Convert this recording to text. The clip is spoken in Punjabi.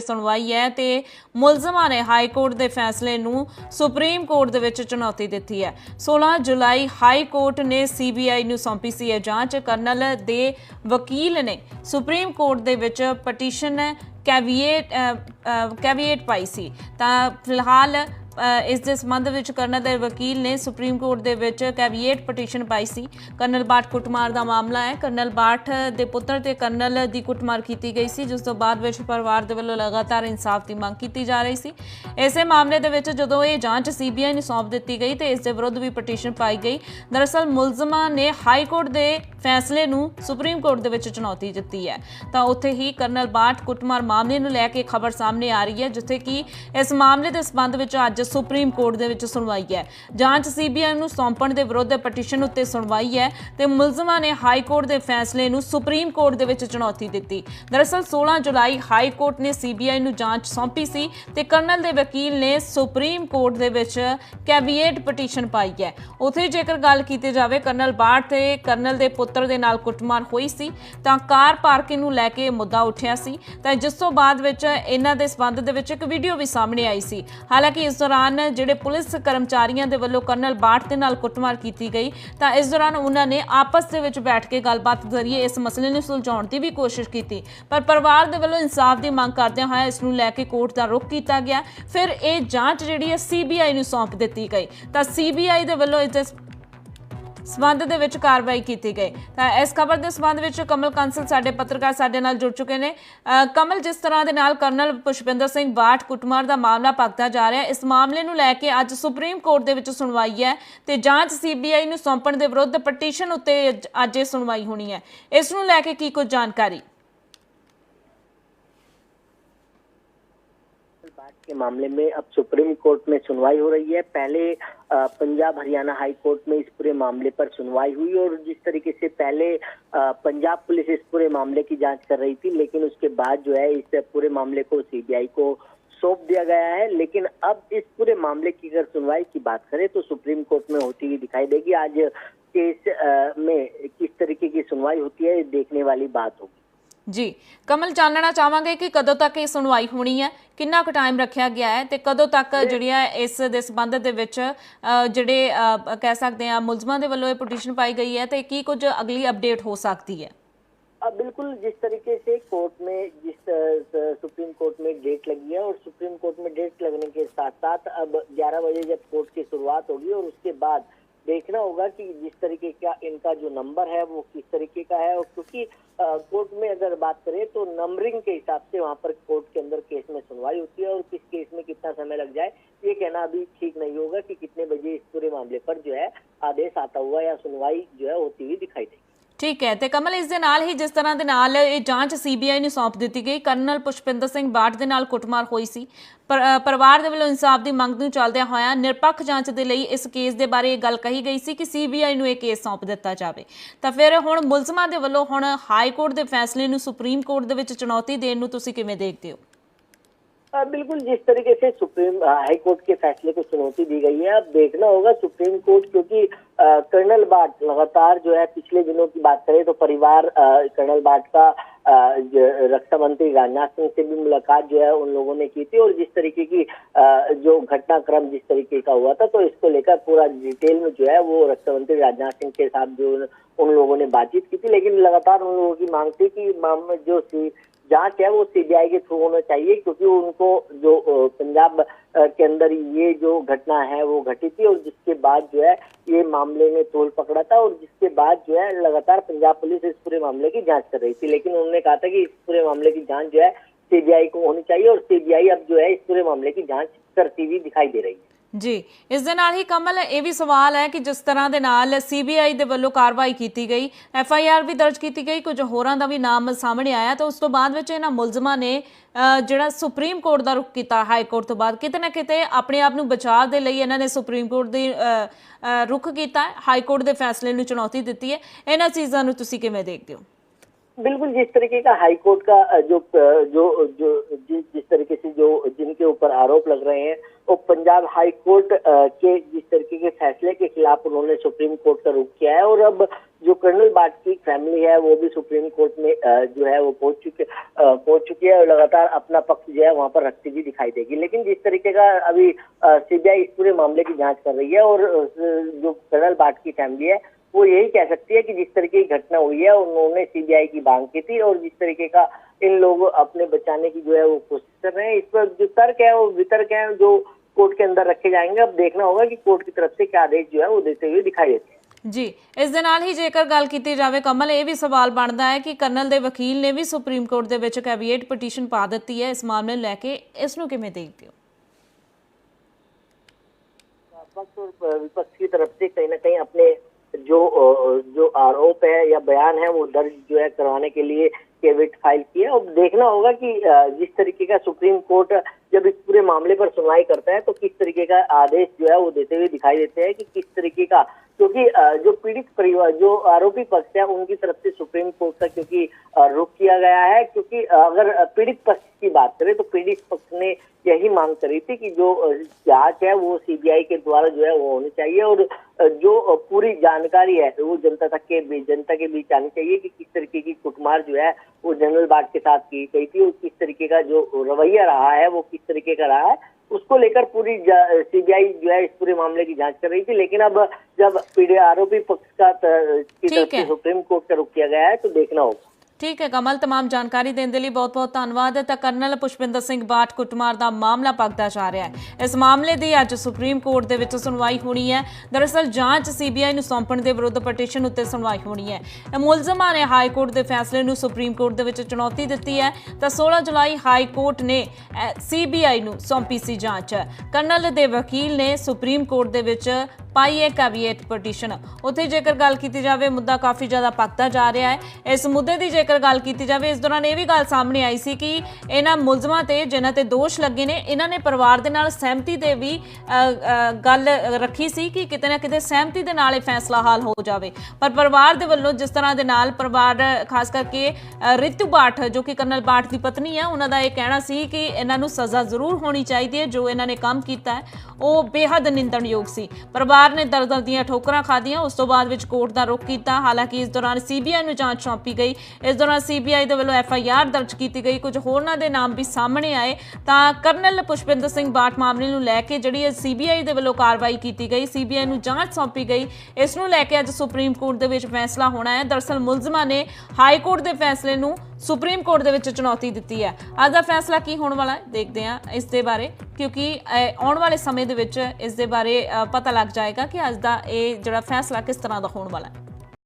ਸੁਣਵਾਈ ਹੈ ਤੇ ਮੁਲਜ਼ਮਾਂ ਨੇ ਹਾਈ ਕੋਰਟ ਦੇ ਫੈਸਲੇ ਨੂੰ ਸੁਪਰੀਮ ਕੋਰਟ ਦੇ ਵਿੱਚ ਚੁਣੌਤੀ ਦਿੱਤੀ ਹੈ। 16 ਜੁਲਾਈ ਹਾਈ ਕੋਰਟ ਨੇ ਸੀਬੀਆਈ ਨੂੰ ਸੌਂਪੀ ਸੀ ਇਹ ਜਾਂਚ। ਕਰਨਲ ਦੇ ਵਕੀਲ ਨੇ ਸੁਪਰੀਮ ਕੋਰਟ ਦੇ ਵਿੱਚ ਪਟੀਸ਼ਨ ਕੈਵੀਏਟ ਕੈਵੀਏਟ ਪਾਈ ਸੀ। ਤਾਂ ਫਿਲਹਾਲ ਇਸ ਦੇ ਸੰਬੰਧ ਵਿੱਚ ਕਰਨਲ ਦੇ ਵਕੀਲ ਨੇ ਸੁਪਰੀਮ ਕੋਰਟ ਦੇ ਵਿੱਚ ਕੈਵੀਏਟ ਪਟੀਸ਼ਨ ਪਾਈ ਸੀ। ਕਰਨਲ ਬਾਠ ਕੁੱਟਮਾਰ ਦਾ ਮਾਮਲਾ ਹੈ। ਕਰਨਲ ਬਾਠ ਦੇ ਪੁੱਤਰ ਤੇ ਕਰਨਲ ਦੀ ਕੁੱਟਮਾਰ ਕੀਤੀ ਗਈ ਸੀ, ਜਿਸ ਤੋਂ ਬਾਅਦ ਵਿੱਚ ਪਰਿਵਾਰ ਦੇ ਵੱਲੋਂ ਲਗਾਤਾਰ ਇਨਸਾਫ ਦੀ ਮੰਗ ਕੀਤੀ ਜਾ ਰਹੀ ਸੀ। ਇਸੇ ਮਾਮਲੇ ਦੇ ਵਿੱਚ ਜਦੋਂ ਇਹ ਜਾਂਚ ਸੀਬੀਆਈ ਨੂੰ ਸੌਂਪ ਦਿੱਤੀ ਗਈ ਤੇ ਇਸ ਦੇ ਵਿਰੁੱਧ ਵੀ ਪਟੀਸ਼ਨ ਪਾਈ ਗਈ। ਦਰਅਸਲ ਮੁਲਜ਼ਮਾਂ ਨੇ ਹਾਈ ਕੋਰਟ ਦੇ ਫੈਸਲੇ ਨੂੰ ਸੁਪਰੀਮ ਕੋਰਟ ਦੇ ਵਿੱਚ ਚੁਣੌਤੀ ਦਿੱਤੀ ਹੈ। ਤਾਂ ਉੱਥੇ ਹੀ ਕਰਨਲ ਬਾਠ ਕੁੱਟਮਾਰ ਮਾਮਲੇ ਨੂੰ ਲੈ ਕੇ ਖਬਰ ਸਾਹਮਣੇ ਆ ਰਹੀ ਹੈ, ਜਿੱਥੇ ਕਿ ਇਸ ਮਾਮਲੇ ਦੇ ਸਬੰਧ ਵਿੱਚ ਅੱਜ ਸੁਪਰੀਮ ਕੋਰਟ ਦੇ ਵਿੱਚ ਸੁਣਵਾਈ ਹੈ। ਜਾਂਚ ਸੀਬੀਆਈ ਨੂੰ ਸੌਂਪਣ ਦੇ ਵਿਰੁੱਧ ਪਟੀਸ਼ਨ ਉੱਤੇ ਸੁਣਵਾਈ ਹੈ ਤੇ ਮੁਲਜ਼ਮਾਂ ਨੇ ਹਾਈ ਕੋਰਟ ਦੇ ਫੈਸਲੇ ਨੂੰ ਸੁਪਰੀਮ ਕੋਰਟ ਦੇ ਵਿੱਚ ਚੁਣੌਤੀ ਦਿੱਤੀ। ਦਰਅਸਲ 16 ਜੁਲਾਈ ਹਾਈ ਕੋਰਟ ਨੇ ਸੀਬੀਆਈ ਨੂੰ ਜਾਂਚ ਸੌਂਪੀ ਸੀ ਤੇ ਕਰਨਲ ਦੇ ਵਕੀਲ ਨੇ ਸੁਪਰੀਮ ਕੋਰਟ ਦੇ ਵਿੱਚ ਕੈਵੀਏਟ ਪਟੀਸ਼ਨ ਪਾਈ ਹੈ। ਉਥੇ ਜੇਕਰ ਗੱਲ ਕੀਤੀ ਜਾਵੇ, ਕਰਨਲ ਬਾਠ ਤੇ ਕਰਨਲ ਦੇ ਪੁੱਤਰ ਦੇ ਨਾਲ ਕੁੱਟਮਾਰ ਹੋਈ ਸੀ, ਤਾਂ ਕਾਰ ਪਾਰਕਿੰਗ ਨੂੰ ਲੈ ਕੇ ਇਹ ਮੁੱਦਾ ਉੱਠਿਆ ਸੀ। ਤਾਂ ਜਿਸ ਤੋਂ ਬਾਅਦ ਵਿੱਚ ਇਹਨਾਂ ਦੇ ਸਬੰਧ ਦੇ ਵਿੱਚ ਇੱਕ ਵੀਡੀਓ ਵੀ ਸਾਹਮਣੇ ਆਈ ਸੀ। ਹਾਲਾਂਕਿ ਇਸ ਦੌਰਾਨ ਜਿਹੜੇ ਪੁਲਿਸ ਕਰਮਚਾਰੀਆਂ ਦੇ ਵੱਲੋਂ ਕਰਨਲ ਬਾਟ ਦੇ ਨਾਲ ਕੁੱਟਮਾਰ ਕੀਤੀ ਗਈ, ਤਾਂ ਇਸ ਦੌਰਾਨ ਉਹਨਾਂ ਨੇ ਆਪਸ ਦੇ ਵਿੱਚ ਬੈਠ ਕੇ ਗੱਲਬਾਤ ਜ਼ਰੀਏ ਇਸ ਮਸਲੇ ਨੂੰ ਸੁਲਝਾਉਣ ਦੀ ਵੀ ਕੋਸ਼ਿਸ਼ ਕੀਤੀ। ਪਰ ਪਰਿਵਾਰ ਦੇ ਵੱਲੋਂ ਇਨਸਾਫ ਦੀ ਮੰਗ ਕਰਦਿਆਂ ਹੋਇਆ ਇਸ ਨੂੰ ਲੈ ਕੇ ਕੋਰਟ ਦਾ ਰੁਖ ਕੀਤਾ ਗਿਆ। ਫਿਰ ਇਹ ਜਾਂਚ ਜਿਹੜੀ ਹੈ ਸੀਬੀਆਈ ਨੂੰ ਸੌਂਪ ਦਿੱਤੀ ਗਈ। ਤਾਂ ਸੀਬੀਆਈ ਦੇ ਵੱਲੋਂ ਇਸ ਸਬੰਧ ਦੇ ਵਿੱਚ ਕਾਰਵਾਈ ਕੀਤੀ ਗਈ ਤਾਂ ਇਸ ਖਬਰ ਦੇ ਸਬੰਧ ਵਿੱਚ ਕਮਲ ਕਾਂਸਲ ਸਾਡੇ ਪੱਤਰਕਾਰ ਸਾਡੇ ਨਾਲ ਜੁੜ ਚੁੱਕੇ ਨੇ ਅ, ਕਮਲ ਜਿਸ ਤਰ੍ਹਾਂ ਦੇ ਨਾਲ ਕਰਨਲ ਪੁਸ਼ਪਿੰਦਰ ਸਿੰਘ ਬਾਠ ਕੁੱਟਮਾਰ ਦਾ ਮਾਮਲਾ ਭਗਤਾ ਜਾ ਰਿਹਾ ਹੈ ਇਸ ਮਾਮਲੇ ਨੂੰ ਲੈ ਕੇ ਅੱਜ ਸੁਪਰੀਮ ਕੋਰਟ ਦੇ ਵਿੱਚ ਸੁਣਵਾਈ ਹੈ ਤੇ ਜਾਂਚ ਸੀਬੀਆਈ ਨੂੰ ਸੌਂਪਣ ਦੇ ਵਿਰੁੱਧ ਪਟੀਸ਼ਨ ਉੱਤੇ ਅੱਜ- ਅੱਜ ਇਹ ਸੁਣਵਾਈ ਹੋਣੀ ਹੈ ਇਸ ਨੂੰ ਲੈ ਕੇ ਕੀ ਕੁਝ ਜਾਣਕਾਰੀ बात के मामले में अब सुप्रीम कोर्ट में सुनवाई हो रही है पहले अ, पंजाब हरियाणा हाई कोर्ट में इस पूरे मामले पर सुनवाई हुई और जिस तरीके से पहले पंजाब पुलिस इस पूरे मामले की जाँच कर रही थी, लेकिन उसके बाद जो है इस पूरे मामले को सीबीआई को सौंप दिया गया है। लेकिन अब इस पूरे मामले की अगर सुनवाई की बात करें तो सुप्रीम कोर्ट में होती हुई दिखाई देगी। आज केस में किस तरीके की सुनवाई होती है देखने वाली बात होगी। ਜੀ ਕਮਲ ਜਾਣਨਾ ਚਾਹਾਂਗੇ ਕਿ ਕਦੋਂ ਤੱਕ ਇਹ ਸੁਣਵਾਈ ਹੋਣੀ ਹੈ ਕਿੰਨਾ ਕੁ ਟਾਈਮ ਰੱਖਿਆ ਗਿਆ ਹੈ ਤੇ ਕਦੋਂ ਤੱਕ ਜਿਹੜੀਆਂ ਇਸ ਦੇ ਸੰਬੰਧ ਦੇ ਵਿੱਚ ਅ, ਜਿਹੜੇ ਅ, ਕਹਿ ਸਕਦੇ ਆ ਮੁਲਜ਼ਮਾਂ ਦੇ ਵੱਲੋਂ ਇਹ ਪਟੀਸ਼ਨ ਪਾਈ ਗਈ ਹੈ ਤੇ ਕੀ ਕੁਝ ਅਗਲੀ ਅਪਡੇਟ ਹੋ ਸਕਦੀ ਹੈ अब बिल्कुल जिस तरीके से कोर्ट में जिस अ, स- सुप्रीम कोर्ट में डेट लगी है और सुप्रीम कोर्ट में डेट लगने के साथ साथ अब 11 बजे जब कोर्ट की शुरुआत होगी और उसके बाद देखना होगा कि जिस तरीके का इनका जो नंबर है, वो किस तरीके का है और क्योंकि कोर्ट में अगर बात करें तो नंबरिंग के हिसाब से वहाँ पर कोर्ट के अंदर केस में सुनवाई होती है और किस केस में कितना समय लग जाए, ये कहना अभी ठीक नहीं होगा कि कितने बजे इस पूरे मामले पर जो है आदेश आता हुआ या सुनवाई जो है होती हुई दिखाई देगी। ਠੀਕ ਹੈ ਤੇ ਕਮਲ ਇਸ ਦੇ ਨਾਲ ਹੀ ਜਿਸ ਤਰ੍ਹਾਂ ਦੇ ਨਾਲ ਇਹ ਜਾਂਚ ਸੀਬੀਆਈ ਨੂੰ ਸੌਂਪ ਦਿੱਤੀ ਗਈ ਕਰਨਲ ਪੁਸ਼ਪਿੰਦਰ ਸਿੰਘ ਬਾਠ ਦੇ ਨਾਲ ਕੁੱਟਮਾਰ ਹੋਈ ਸੀ ਪਰ ਅ, ਪਰਿਵਾਰ ਦੇ ਵੱਲੋਂ ਇਨਸਾਫ ਦੀ ਮੰਗ ਨੂੰ ਚੱਲਦਿਆਂ ਹੋਇਆਂ ਨਿਰਪੱਖ ਜਾਂਚ ਦੇ ਲਈ ਇਸ ਕੇਸ ਦੇ ਬਾਰੇ ਇਹ ਗੱਲ ਕਹੀ ਗਈ ਸੀ ਕਿ ਸੀਬੀਆਈ ਨੂੰ ਇਹ ਕੇਸ ਸੌਂਪ ਦਿੱਤਾ ਜਾਵੇ ਤਾਂ ਫਿਰ ਹੁਣ ਮੁਲਜ਼ਮਾਂ ਦੇ ਵੱਲੋਂ ਹੁਣ ਹਾਈ ਕੋਰਟ ਦੇ ਫੈਸਲੇ ਨੂੰ ਸੁਪਰੀਮ ਕੋਰਟ ਦੇ ਵਿੱਚ ਚੁਣੌਤੀ ਦੇਣ ਨੂੰ ਤੁਸੀਂ ਕਿਵੇਂ देखते हो आ, बिल्कुल जिस तरीके से सुप्रीम आ, हाई कोर्ट के फैसले को चुनौती दी गई है अब देखना होगा सुप्रीम कोर्ट क्योंकि आ, कर्नल बाट लगातार जो है पिछले दिनों की बात करें तो परिवार कर्नल बाट का रक्षा मंत्री राजनाथ सिंह से भी मुलाकात जो है उन लोगों ने की थी और जिस तरीके की जो घटनाक्रम जिस तरीके का हुआ था तो इसको लेकर पूरा डिटेल में जो है वो रक्षा मंत्री राजनाथ सिंह के साथ जो उन लोगों ने बातचीत की थी। लेकिन लगातार उन लोगों की मांग थी कि जो जाँच है, वो सीबीआई के थ्रू होना चाहिए, क्योंकि उनको जो पंजाब के अंदर ये जो घटना है, वो घटी थी और जिसके बाद जो है ये मामले ने तोल पकड़ा था और जिसके बाद जो है लगातार पंजाब पुलिस इस पूरे मामले की जाँच कर रही थी। लेकिन उन्होंने कहा था कि इस पूरे मामले की जाँच जो है सीबीआई को होनी चाहिए और सीबीआई अब जो है इस पूरे मामले की जाँच करती हुई दिखाई दे रही है। ਜੀ ਇਸ ਦੇ ਨਾਲ ਹੀ ਕਮਲ ਇਹ ਵੀ ਸਵਾਲ ਹੈ ਕਿ ਜਿਸ ਤਰ੍ਹਾਂ ਦੇ ਨਾਲ ਸੀਬੀਆਈ ਦੇ ਵੱਲੋਂ ਕਾਰਵਾਈ ਕੀਤੀ ਗਈ ਐਫ ਆਈ ਆਰ ਵੀ ਦਰਜ ਕੀਤੀ ਗਈ ਕੁਝ ਹੋਰਾਂ ਦਾ ਵੀ ਨਾਮ ਸਾਹਮਣੇ ਆਇਆ ਤਾਂ ਉਸ ਤੋਂ ਬਾਅਦ ਵਿੱਚ ਇਹਨਾਂ ਮੁਲਜ਼ਮਾਂ ਨੇ ਜਿਹੜਾ ਸੁਪਰੀਮ ਕੋਰਟ ਦਾ ਰੁਖ ਕੀਤਾ ਹਾਈ ਕੋਰਟ ਤੋਂ ਬਾਅਦ ਕਿਤੇ ਨਾ ਕਿਤੇ ਆਪਣੇ ਆਪ ਨੂੰ ਬਚਾਅ ਦੇ ਲਈ ਇਹਨਾਂ ਨੇ ਸੁਪਰੀਮ ਕੋਰਟ ਦੀ ਅ, ਰੁਖ ਕੀਤਾ ਹਾਈ ਕੋਰਟ ਦੇ ਫੈਸਲੇ ਨੂੰ ਚੁਣੌਤੀ ਦਿੱਤੀ ਹੈ। ਇਹਨਾਂ ਚੀਜ਼ਾਂ ਨੂੰ ਤੁਸੀਂ ਕਿਵੇਂ ਦੇਖਦੇ ਹੋ? बिल्कुल जिस तरीके का हाई कोर्ट का जो जो जो, जिस जिस तरीके से जो जिनके ऊपर आरोप लग रहे हैं, वो पंजाब हाई कोर्ट के जिस तरीके के फैसले के खिलाफ उन्होंने सुप्रीम कोर्ट का रुख किया है और अब जो कर्नल बाट की फैमिली है, वो भी सुप्रीम कोर्ट में जो है वो पहुँच चुके पहुँच चुकी है और लगातार अपना पक्ष जो है वहाँ पर रखती हुई दिखाई देगी। लेकिन जिस तरीके का अभी सीबीआई इस पूरे मामले की जाँच कर रही है और जो कर्नल बाट की फैमिली है वो यही कह सकती है कि जिस तरीके की घटना हुई है उन्होंने सीबीआई की मांग की थी और जिस तरीके का इन लोग अपने बचाने की जो है वो कोशिश कर रहे हैं इस पर जो तर्क है वो वितर्क है जो कोर्ट के अंदर रखे जाएंगे अब देखना होगा कि कोर्ट की तरफ से क्या आदेश जो है वो देते हुए दिखाई देते हैं ਜੀ ਇਸ ਦੇ ਨਾਲ ਹੀ ਜੇਕਰ ਗੱਲ ਕੀਤੀ ਜਾਵੇ ਕਮਲ ਇਹ ਵੀ ਸਵਾਲ ਬਣਦਾ ਹੈ ਕਿ ਕਰਨਲ ਦੇ ਵਕੀਲ ਨੇ ਵੀ ਸੁਪਰੀਮ ਕੋਰਟ ਦੇ ਵਿੱਚ ਕੈਬੀਨੇਟ ਪਟੀਸ਼ਨ ਪਾ ਦਿੱਤੀ ਹੈ ਇਸ ਮਾਮਲੇ ਨੂੰ ਲੈ ਕੇ ਇਸ ਨੂੰ ਕਿਵੇਂ ਦੇਖਦੇ ਹੋ पक्ष और विपक्ष की तरफ से कहीं ना कहीं अपने जो जो आरोप है या बयान है वो दर्ज जो है करवाने के लिए केविट फ़ाइल किया और देखना होगा कि जिस तरीके का सुप्रीम कोर्ट जब इस पूरे मामले पर सुनवाई करता है तो किस तरीके का आदेश जो है वो देते हुए दिखाई देते हैं कि किस तरीके का क्योंकि जो पीड़ित परिवार, जो आरोपी पक्ष है, उनकी तरफ़ से सुप्रीम कोर्ट का क्योंकि रुख किया गया है। क्योंकि अगर पीड़ित पक्ष की बात करें तो पीड़ित पक्ष ने यही मांग करी थी कि जो जाँच है, वो सीबीआई के द्वारा जो है वो होनी चाहिए और जो पूरी जानकारी है, वो जनता तक के बीच जनता के बीच आनी चाहिए कि किस तरीके की कुटमार जो है, वो जनरल बाट के साथ की गई थी और किस तरीके का जो रवैया रहा है, वो किस तरीके का रहा है। उसको लेकर पूरी सीबीआई जो है इस पूरे मामले की जांच कर रही थी लेकिन अब जब पीड़ित आरोपी पक्ष का त- की ठीक तरफ से है। सुप्रीम कोर्ट का रुख किया गया है तो देखना होगा ਠੀਕ ਹੈ ਕਮਲ तमाम ਜਾਣਕਾਰੀ ਦੇਣ ਦੇ ਲਈ ਬਹੁਤ-ਬਹੁਤ ਧੰਨਵਾਦ ਤਾਂ ਕਰਨਲ ਪੁਸ਼ਪਿੰਦਰ ਸਿੰਘ ਬਾਟ ਕੁੱਟਮਾਰ ਦਾ ਮਾਮਲਾ ਭਗਦਾ ਜਾ ਰਿਹਾ ਹੈ ਇਸ ਮਾਮਲੇ ਦੀ ਅੱਜ ਸੁਪਰੀਮ ਕੋਰਟ ਦੇ ਵਿੱਚ ਸੁਣਵਾਈ ਹੋਣੀ ਹੈ ਦਰਅਸਲ ਜਾਂਚ ਸੀਬੀਆਈ ਨੂੰ ਸੌਂਪਣ ਦੇ ਵਿਰੁੱਧ ਪਟੀਸ਼ਨ ਉੱਤੇ ਸੁਣਵਾਈ ਹੋਣੀ ਹੈ ਇਹ ਮੁਲਜ਼ਮਾਂ ਨੇ ਹਾਈ ਕੋਰਟ ਦੇ ਫੈਸਲੇ ਨੂੰ ਸੁਪਰੀਮ ਕੋਰਟ ਦੇ ਵਿੱਚ ਚੁਣੌਤੀ ਦਿੱਤੀ ਹੈ ਤਾਂ 16 ਜੁਲਾਈ ਹਾਈ ਕੋਰਟ ਨੇ ਸੀਬੀਆਈ ਨੂੰ ਸੌਂਪੀ ਸੀ ਜਾਂਚ ਕਰਨਲ ਦੇ ਵਕੀਲ ਨੇ ਸੁਪਰੀਮ ਕੋਰਟ ਦੇ ਵਿੱਚ ਪਾਈ ਹੈ ਕੈਬੀਨੇਟ ਪਟੀਸ਼ਨ। ਉੱਥੇ ਜੇਕਰ ਗੱਲ ਕੀਤੀ ਜਾਵੇ, ਮੁੱਦਾ ਕਾਫੀ ਜ਼ਿਆਦਾ ਪੱਕਦਾ ਜਾ ਰਿਹਾ ਹੈ। ਇਸ ਮੁੱਦੇ ਦੀ ਜੇਕਰ ਗੱਲ ਕੀਤੀ ਜਾਵੇ, ਇਸ ਦੌਰਾਨ ਇਹ ਵੀ ਗੱਲ ਸਾਹਮਣੇ ਆਈ ਸੀ ਕਿ ਇਹਨਾਂ ਮੁਲਜ਼ਮਾਂ ਤੇ ਜਿਨ੍ਹਾਂ ਤੇ ਦੋਸ਼ ਲੱਗੇ ਨੇ, ਇਹਨਾਂ ਨੇ ਪਰਿਵਾਰ ਦੇ ਨਾਲ ਸਹਿਮਤੀ ਦੇ ਵੀ ਗੱਲ ਰੱਖੀ ਸੀ ਕਿ ਕਿਤੇ ਨਾ ਕਿਤੇ ਸਹਿਮਤੀ ਦੇ ਨਾਲ ਇਹ ਫੈਸਲਾ ਹਾਲ ਹੋ ਜਾਵੇ। ਪਰ ਪਰਿਵਾਰ ਦੇ ਵੱਲੋਂ ਜਿਸ ਤਰ੍ਹਾਂ ਦੇ ਨਾਲ ਪਰਿਵਾਰ, ਖਾਸ ਕਰਕੇ ਰਿਤੂ ਬਾਠ, ਜੋ ਕਿ ਕਰਨਲ ਬਾਠ ਦੀ ਪਤਨੀ ਹੈ ਉਹਨਾਂ ਦਾ ਇਹ ਕਹਿਣਾ ਸੀ ਕਿ ਇਹਨਾਂ ਨੂੰ ਸਜ਼ਾ ਜ਼ਰੂਰ ਹੋਣੀ ਚਾਹੀਦੀ ਹੈ, ਜੋ ਇਹਨਾਂ ਨੇ ਕੰਮ ਕੀਤਾ ਹੈ, ਉਹ ਬੇਹੱਦ ਨਿੰਦਣਯੋਗ ਸੀ। ਪਰਿਵਾਰ ਨੇ ਦਰ-ਦਰ ਦੀਆਂ ਠੋਕਰਾਂ ਖਾਧੀਆਂ, ਉਸ ਤੋਂ ਬਾਅਦ ਵਿੱਚ ਕੋਰਟ ਦਾ ਰੁਖ ਕੀਤਾ। ਹਾਲਾਂਕਿ ਇਸ ਦੌਰਾਨ ਸੀਬੀਆਈ ਨੂੰ ਜਾਂਚ ਸੌਂਪੀ ਗਈ। ਇਸ ਦੌਰਾਨ ਸੀਬੀਆਈ ਦੇ ਵੱਲੋਂ ਐਫ ਆਈ ਆਰ ਦਰਜ ਕੀਤੀ ਗਈ। ਕੁਝ ਹੋਰਨਾਂ ਦੇ ਨਾਮ ਵੀ ਸਾਹਮਣੇ ਆਏ। ਤਾਂ ਕਰਨਲ ਪੁਸ਼ਪਿੰਦਰ ਸਿੰਘ ਬਾਠ ਮਾਮਲੇ ਨੂੰ ਲੈ ਕੇ ਜਿਹੜੀ ਸੀਬੀਆਈ ਦੇ ਵੱਲੋਂ ਕਾਰਵਾਈ ਕੀਤੀ ਗਈ, ਸੀਬੀਆਈ ਨੂੰ ਜਾਂਚ ਸੌਂਪੀ ਗਈ। ਇਸ ਨੂੰ ਲੈ ਕੇ ਅੱਜ ਸੁਪਰੀਮ ਕੋਰਟ ਦੇ ਵਿੱਚ ਫੈਸਲਾ ਹੋਣਾ ਹੈ। ਦਰਅਸਲ ਮੁਲਜ਼ਮਾਂ ਨੇ ਹਾਈ ਕੋਰਟ ਦੇ ਫੈਸਲੇ ਨੂੰ ਸੁਪਰੀਮ ਕੋਰਟ ਦੇ ਵਿੱਚ ਚੁਣੌਤੀ ਦਿੱਤੀ ਹੈ। ਅੱਜ ਦਾ ਫੈਸਲਾ ਕੀ ਹੋਣ ਵਾਲਾ ਹੈ? ਦੇਖਦੇ ਹਾਂ ਇਸ ਦੇ ਬਾਰੇ, ਕਿਉਂਕਿ ਆਉਣ ਵਾਲੇ ਸਮੇਂ ਦੇ ਵਿੱਚ ਇਸ ਦੇ ਬਾਰੇ ਪਤਾ ਲੱਗ ਜਾਏਗਾ ਕਿ ਅੱਜ ਦਾ ਇਹ ਜਿਹੜਾ ਫੈਸਲਾ ਕਿਸ ਤਰ੍ਹਾਂ ਦਾ ਹੋਣ ਵਾਲਾ ਹੈ।